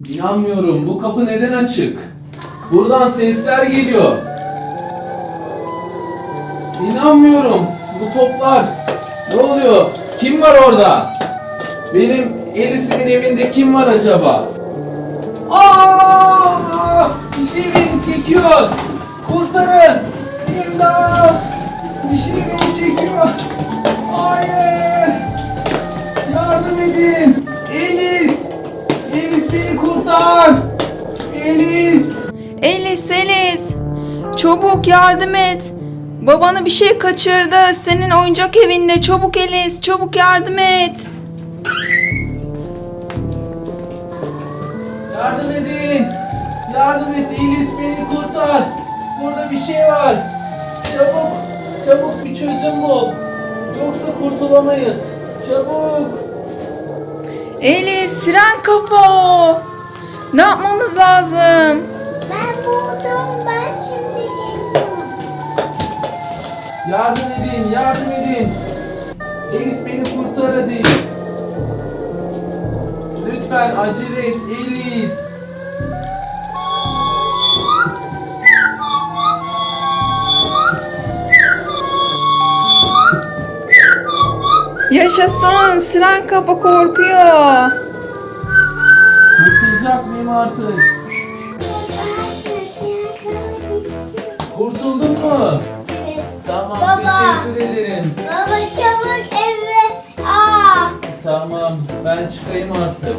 İnanmıyorum. Bu kapı neden açık? Buradan sesler geliyor. İnanmıyorum. Bu toplar. Ne oluyor? Kim var orada? Benim Elis'imin evinde kim var acaba? Aa! Bir şey beni çekiyor. Kurtarın. İmdat. Bir şey beni çekiyor. Hayır. Yardım edin. Elis. Çabuk yardım et. Babanı bir şey kaçırdı. Senin oyuncak evinde. Çabuk Elis. Çabuk yardım et. Yardım edin. Yardım et Elis beni kurtar. Burada bir şey var. Çabuk. Çabuk bir çözüm bul. Yoksa kurtulamayız. Çabuk. Elis siren kafa. Ne yapmamız lazım? Yardım edin, yardım edin. Elis beni kurtar hadi. Lütfen acele et Elis. Yaşasın siren kafa korkuyor. Kurtulacak mıyım artık? Kurtuldun mu? Tamam Baba. teşekkür ederim. Baba çabuk eve. Aa. Tamam ben çıkayım artık.